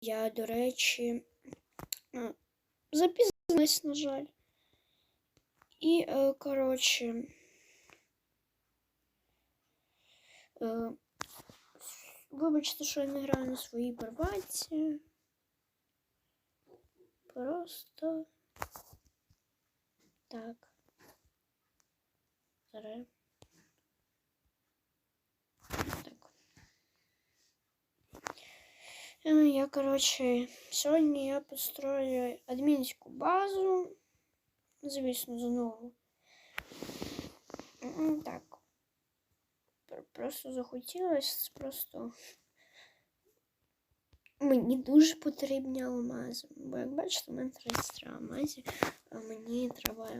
Я, до речі, запізнилась, на жаль. І, е, коротше, е, вибачте, що я не граю на своїй приватці. Просто так. Зараз. Так. Е, Я, коротше, сьогодні я построю адмінську базу. Звісно, знову. Так. Просто захотілося, просто мені дуже потрібні алмази. Бо як бачите, у мене 33 алмазів, а мені треба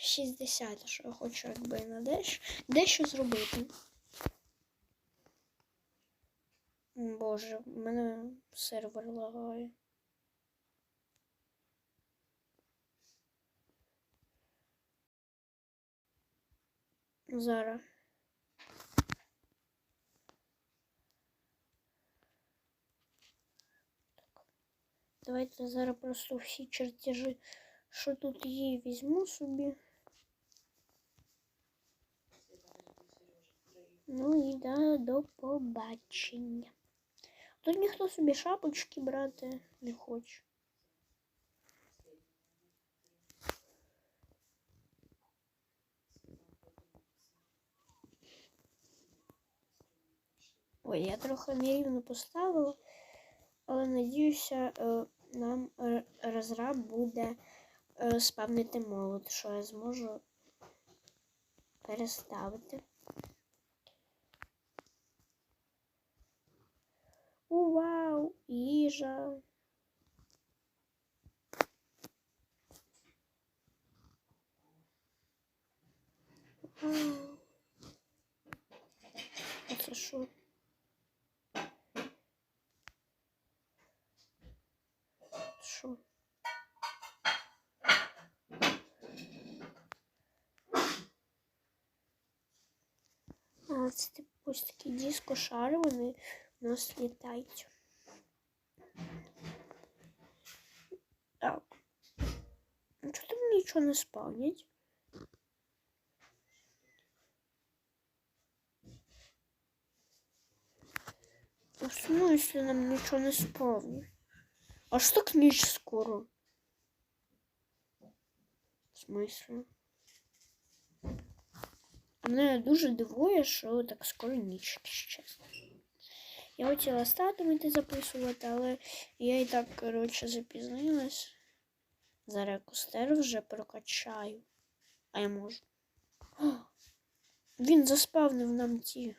60, що я хочу якби на дещо, дещо зробити. М, Боже, в мене сервер лагає. Зараз. Давайте зараз просто всі чертежі, що тут є, візьму собі. Ну і да, до побачення. Тут ніхто собі шапочки брати не хоче. Ой, я трохи нерівно поставила, але надіюся, е, нам розраб буде е, спавнити молот, що я зможу переставити. Вау, їжа. Вау. Це що? Що? А, це типу такі диско-шари, вони нас літають. Так. Ну, чого там нічого не спавнять? Ну, В смысле нам нічого не спавнять? Аж так ніч скоро. В смысле? Мене дуже дивує, що так скоро ніч, чесно. Я хотіла статумити записувати, але я і так, коротше, запізнилась. Зараз костер вже прокачаю. А я можу. О, він заспавнив нам ті.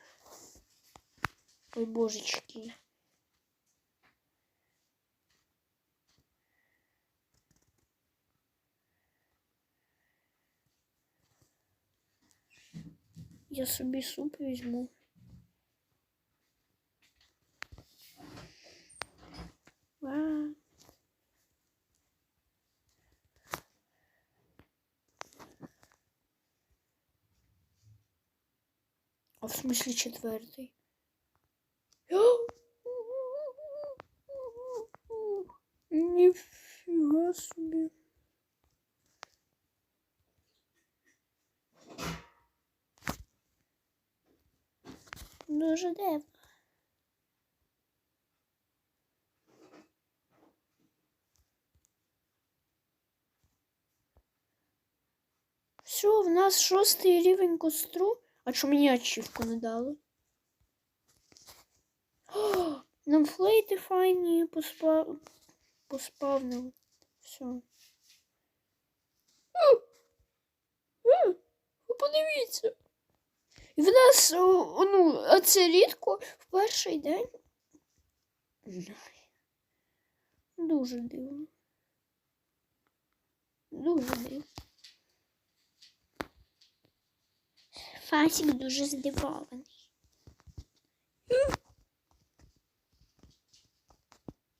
Ой, божечки. Я собі суп візьму. А в смысле четвертый? Нифига себе. Дуже дивно. Все, нас шостий рівень костру. А чому мені ачівку не дали? О, нам флейти файні поспа... поспавнили. Все. Ви подивіться. І в нас, о, ну, а це рідко в перший день. Дуже дивно. Дуже дивно. Фасік дуже здивований.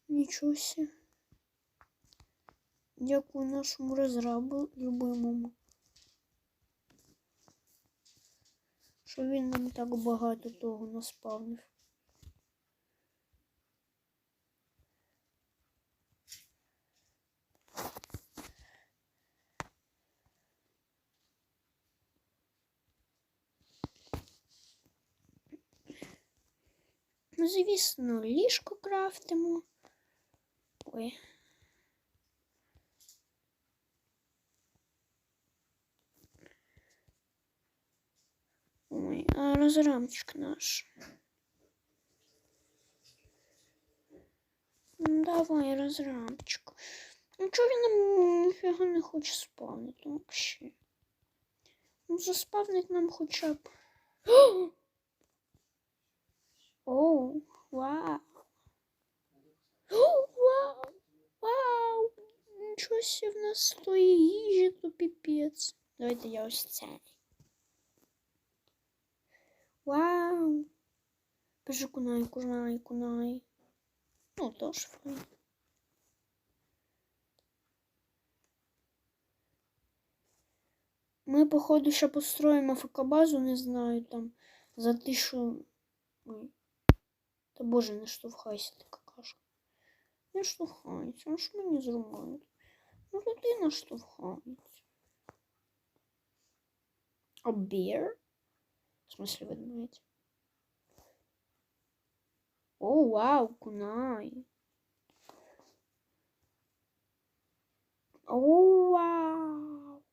Нічого. Дякую нашому розрабу любимому. Що він нам так багато того наспавнив. Ми, звісно, ліжко крафтимо. Ой. Ой, а розрамчик наш. Ну, Давай розрамчик. Ну чого він ніфіга не хоче спавнити вообще? Ну, заспавнить нам хоча б. Оу, вау. Вау. Вау. Нічого себе в нас стоїть їжі, то піпець. Давайте я ось цей. Вау. Кажи кунай, кунай, кунай. Ну, теж файно. Ми, походу, ще построїмо ФК-базу, не знаю, там, за тишу. Ой. Та боже, не штовхайся, ти какашка. Не штовхайся, а що мені зробити? Ну, людина штовхається. А bear? В смысле ведмедь? О, вау, кунай. О, вау.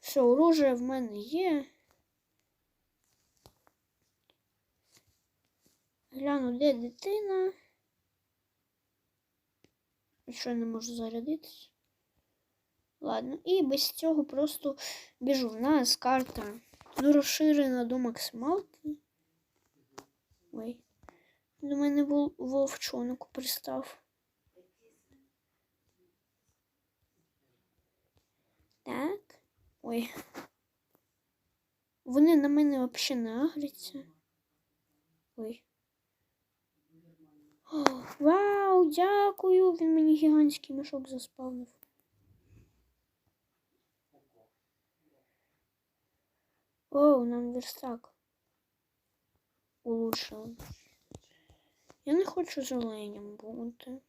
Все, оружие в мене є. Гляну, де дитина. Що я не можу зарядитись. Ладно, і без цього просто біжу. В нас карта ну, розширена до максималки. Ой. До мене вовчонок пристав. Так. Ой. Вони на мене взагалі не агряться. Ой. О, вау, дякую! Він мені гігантський мішок заспавнив. О, нам верстак улучшили. Я не хочу з оленем бути.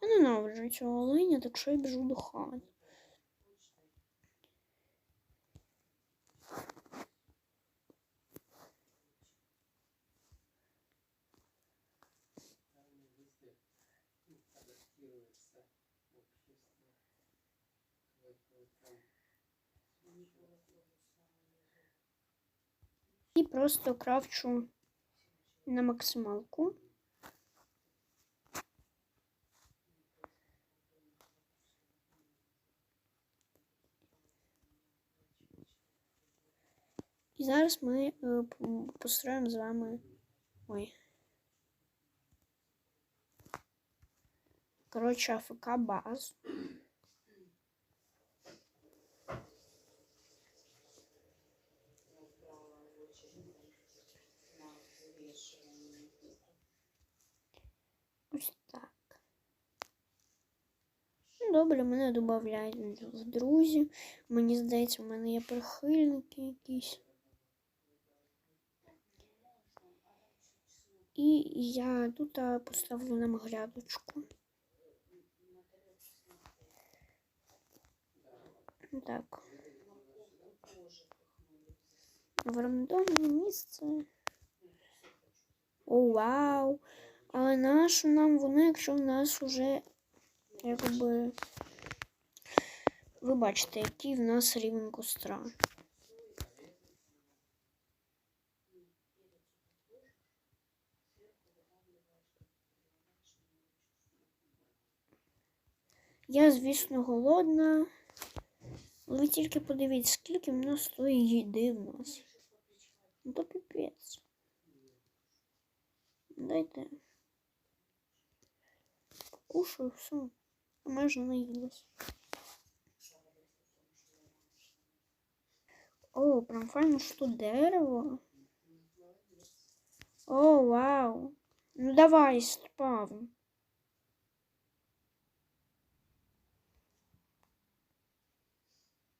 Я ненавиджу цього оленя, так що я біжу до хати. І просто крафчу на максималку. І зараз ми е, построїмо з вами. Ой. Коротше, АФК баз. Так. Ну, Добре, мене додають в друзі. Мені здається, в мене є прихильники якісь. І я тут поставлю нам грядочку. Так. В рандомне місце. О, вау! Але нашу нам воно, якщо в нас уже якби. Ви бачите, який в нас рівень костра. Я, звісно, голодна. Ви тільки подивіться, скільки в нас стоїть їди в нас. Ну то піпець. Дайте. Покушаю все. Майже наїлась. О, прям файно, тут дерево. О, вау. Ну давай, спавн.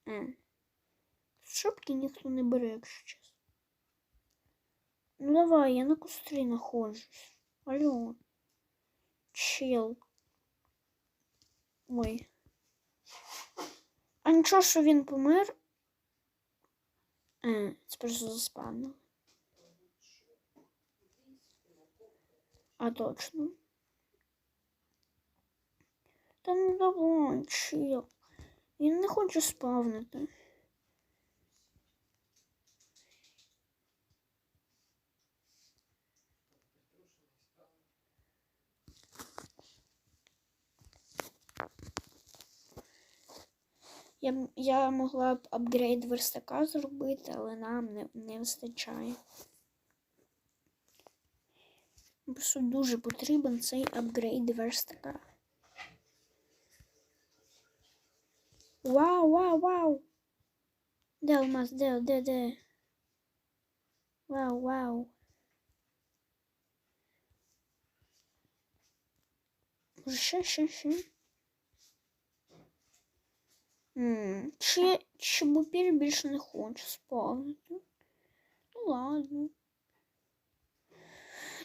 Е. Шапки ніхто не бере, якщо. Ну давай, я на костре нахожусь. Алло. Чил. Ой. А нічого, що він помер? Э, а, це просто заспавнив. А точно. Та ну давай, чил. Він не хоче спавнити. Я, я могла б апгрейд верстака зробити, але нам не, не вистачає. Просто дуже потрібен цей апгрейд верстака. Вау, вау, вау! Де алмаз? Де, де, де? Вау, вау. Ще, ще, ще. Чи, чи бупір більше не хоче спавнити? Ну ладно.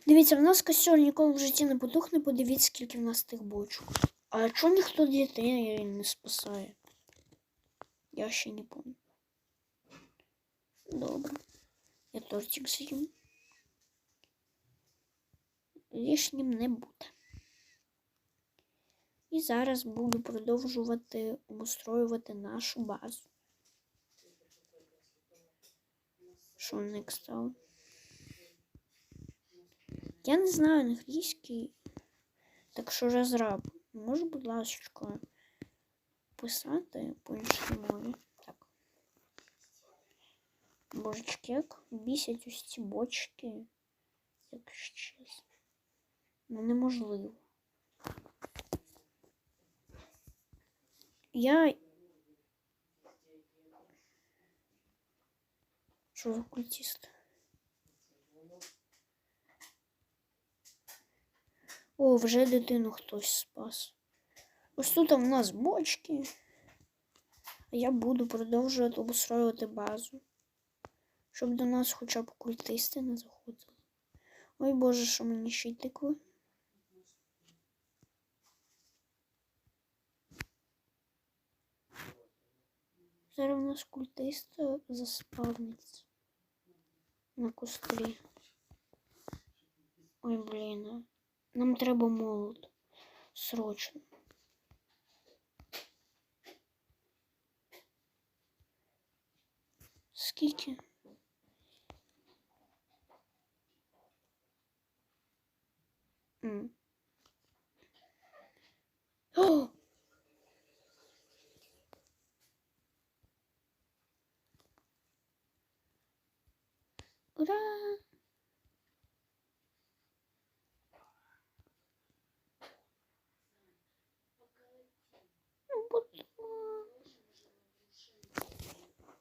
Дивіться, в нас костер ніколи в житті не потухне, подивіться, скільки в нас тих бочок. А чого ніхто дітей не спасає? Я ще не помню. Добре. Я тортик з'їм. Лишнім не буде. І зараз буду продовжувати обустроювати нашу базу. Що не стало? Я не знаю англійський, так що розраб. Може, будь ласка, писати по іншій мові. Так. Божечки, як бісять ось ці бочки. Якщо чесно. Ну, неможливо. Я. Що за культист? О, вже дитину хтось спас. Ось тут у нас бочки. А я буду продовжувати обустроювати базу. Щоб до нас хоча б культисти не заходили. Ой Боже, що мені ще й. Зараз у нас культист заспавниться на кострі. Ой, блін. Нам треба молот. Срочно. Скільки? О! Ура! Ну.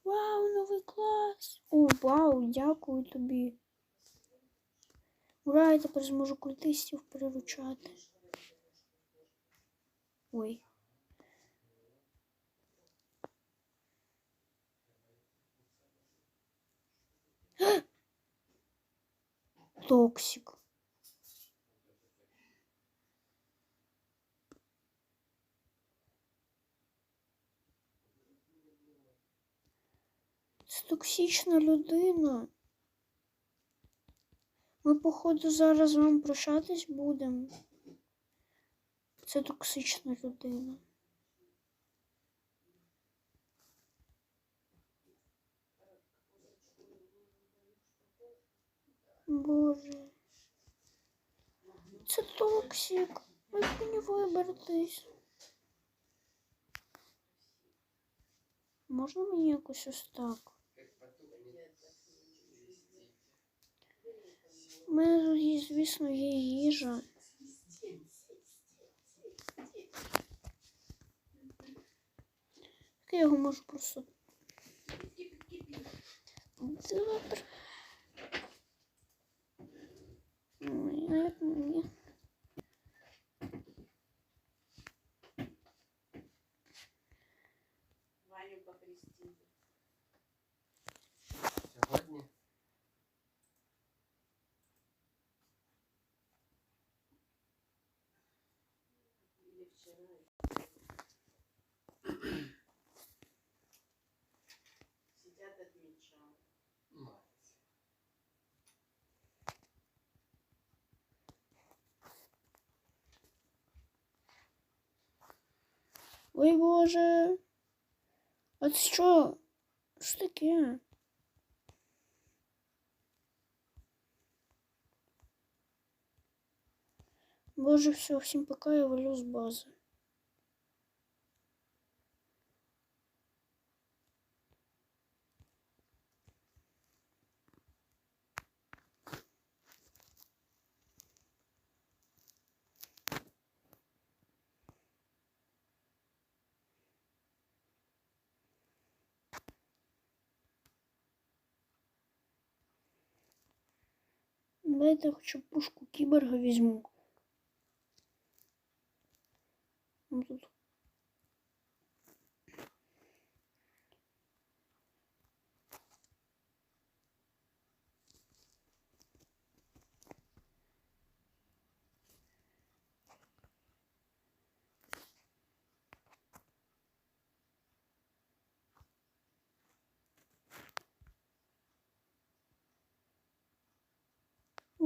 Вау, новий клас! О, вау, дякую тобі. Ура, я тепер зможу культистів приручати. Ой. Токсик. Це токсична людина. Ми, походу, зараз з вами прощатись будемо. Це токсична людина. Боже. Це токсик. Як мені вибратись? Можна мені якось ось так? У мене тут є, звісно, є їжа. Так я його можу просто. Добре. Ой, а мені? Ваню похрестили. Сьогодні Или вчера. Ой Боже. А це що? Що таке? Боже, все, всім пока, я валю з бази. Давайте хоча б пушку кіборга візьму. Ну, тут.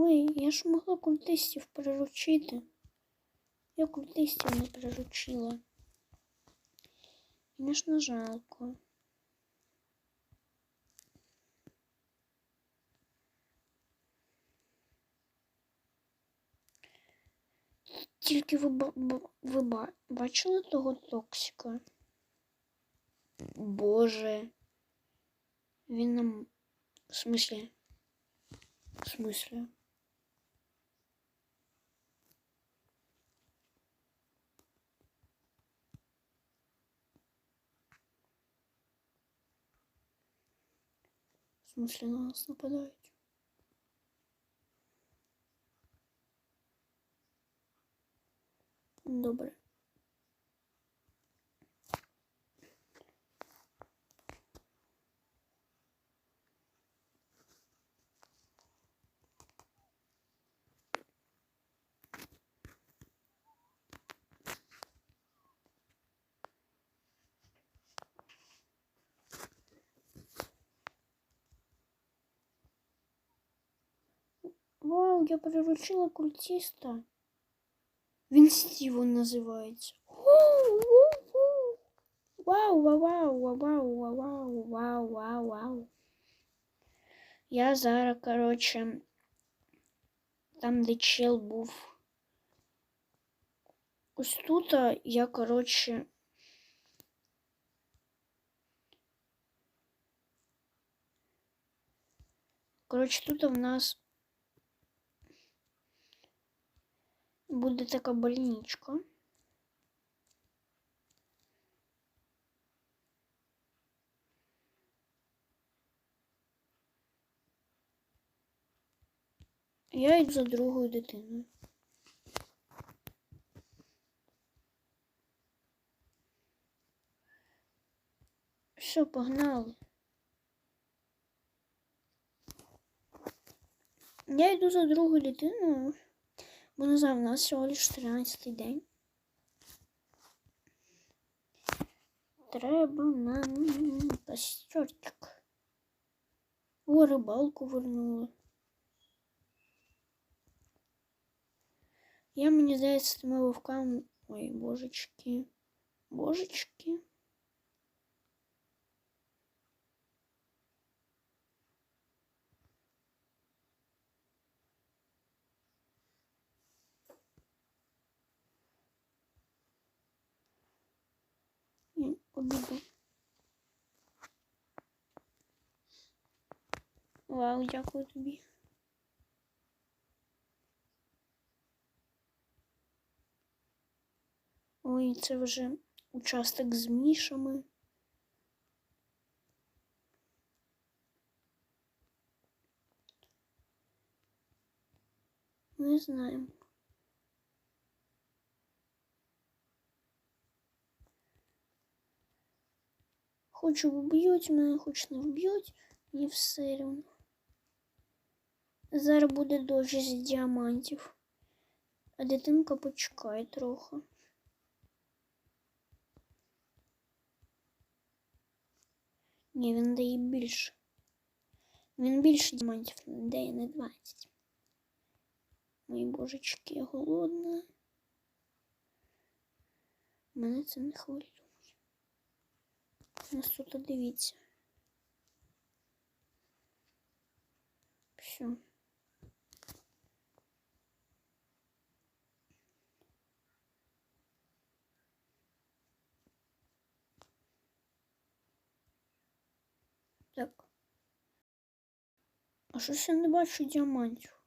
Ой, я ж могла культистів приручити. Я культистів не приручила. Звісно, жалко. Тільки ви, ви ба- бачили того токсика? Боже. Він нам. В смислі? В смислі? В смысле на нас нападают? Добре. я приручила культиста. Він его называется. Вау, вау, вау, вау, вау, вау, вау, вау. Я Зара, короче, там, де був. Ось тут а, я, короче, короче тут у нас буде така больничка. Я йду за другою дитиною. Все, погнали. Я йду за другою дитиною. Бо не знаю, у нас всього лиш 13 день. Треба нам костюрчик. О, рибалку вернули. Я мені здається, тими вовками. Ой, божечки. Божечки. Я обіду. Вау, дякую тобі. Ой, це вже участок з мішами. Не знаємо. Хоч вб'ють мене, хоч не вб'ють, мені все рівно. Зараз буде дощ з діамантів, а дитинка почекає трохи. Ні, він дає більше. Він більше діамантів дає, не 20. Мої божечки, я голодна. Мене це не хвилює. У нас тут дивіться. Все. Так. А щось я не бачу діамантів.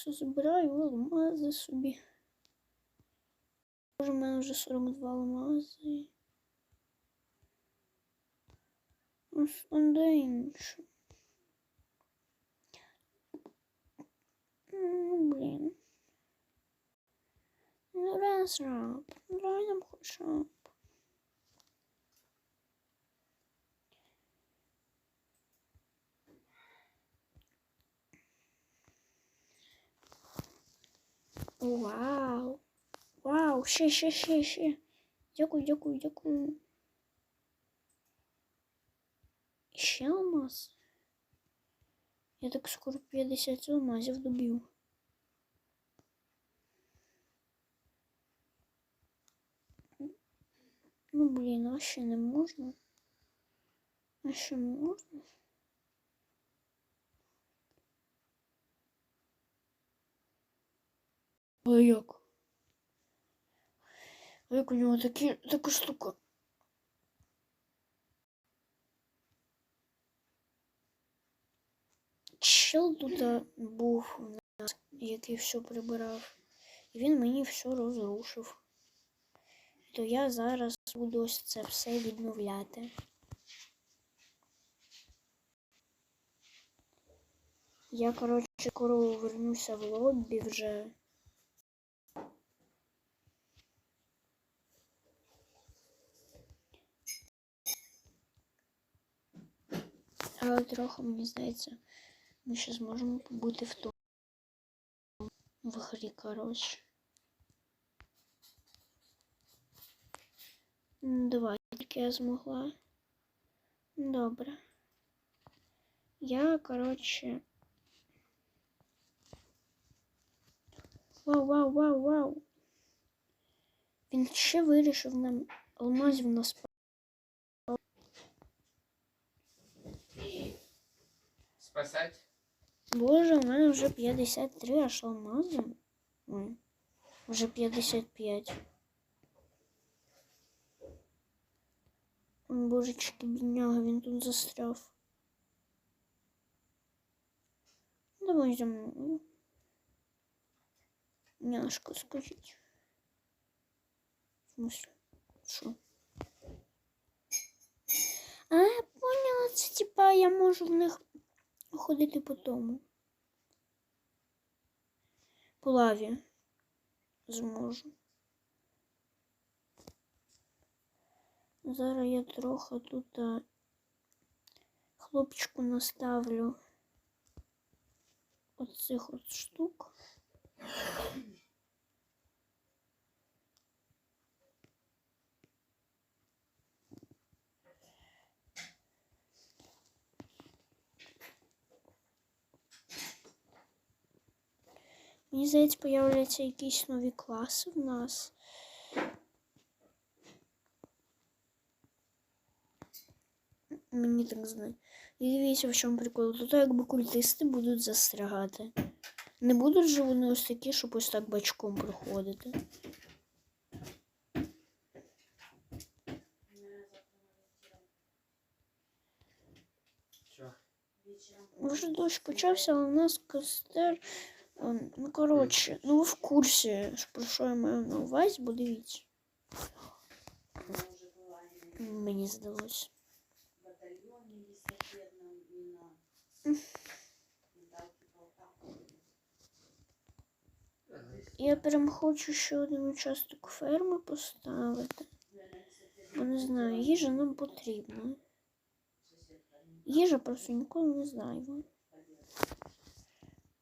Що збираю алмази собі. Може, в мене вже 42 алмази. Ось де інше. Ну, блін. Ну, раз раб. Давай нам хоча Вау. Вау, ще, ще, ще, ще. Дякую, дякую, дякую. Ще алмаз. Я так скоро 50 алмазів доб'ю. Ну, блін, а ще не можна. А ще можна? А як? А як у нього такі, така штука? Чел тут був у нас, який все прибирав. І він мені все розрушив. То я зараз буду ось це все відновляти. Я, коротше, скоро вернуся в лобі вже. Але трохи, мені здається, ми ще зможемо побути в тому в грі, коротше. Ну, Давай, тільки я змогла. Добре. Я, коротше. Вау, вау, вау, вау. Він ще вирішив нам алмазів нас спасать. Боже, у мене вже 53 аж алмази. Ой, вже 55. Ой, Божечки, бідняга, він тут застряв. Давай за мною. Няшко, скажіть. В смысле? Що? А, я поняла, це типа я можу в них ходити по тому. По лаві зможу. Зараз я трохи тут а, хлопчику наставлю оцих от штук. Мені здається, появляться якісь нові класи в нас. Мені так знає. І дивіться, в чому прикол. Тут якби культисти будуть застрягати. Не будуть же вони ось такі, щоб ось так бачком проходити. Вже дощ почався, але у нас костер. ем, Ну, коротше, ну ви в курсі, ж про що я маю на увазі, бо дивіться. мы уже бывали Мені здалося. в батальоне лесопедном и на Медалки Полтавы. Я прям хочу ще один участок ферми поставити. Бо не знаю, їжа нам потрібна. Їжа просто ніколи не знаю.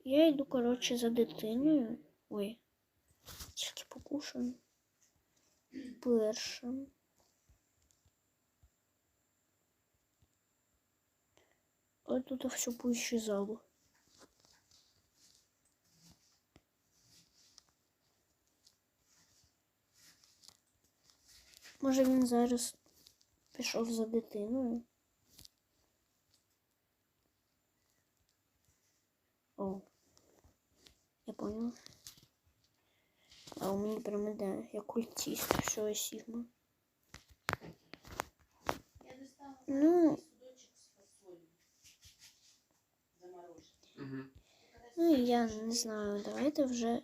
Я йду, коротше, за дитиною. Ой, тільки покушаю. Першим. А тут все поисчезало. Може він зараз пішов за дитиною? О, я поняла. А у мене прям іде, я культист, все, достала Ну. Угу. Ну я не знаю, давайте вже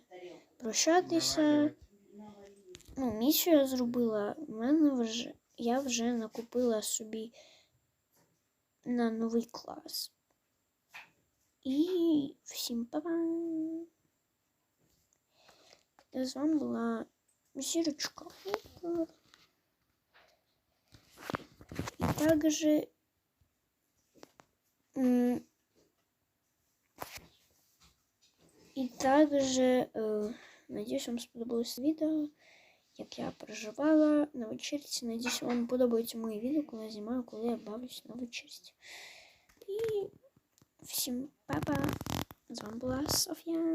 прощатися. Ну, місію я зробила. У мене вже я вже накупила собі на новий клас. І всім па-па! З вами була Зірочка. І також м, і також е, надіюсь, вам сподобалось відео, як я проживала на вечірці. Надіюсь, вам подобаються мої відео, коли я знімаю, коли я бавлюсь на вечірці. І всім па-па! З вами була Софія.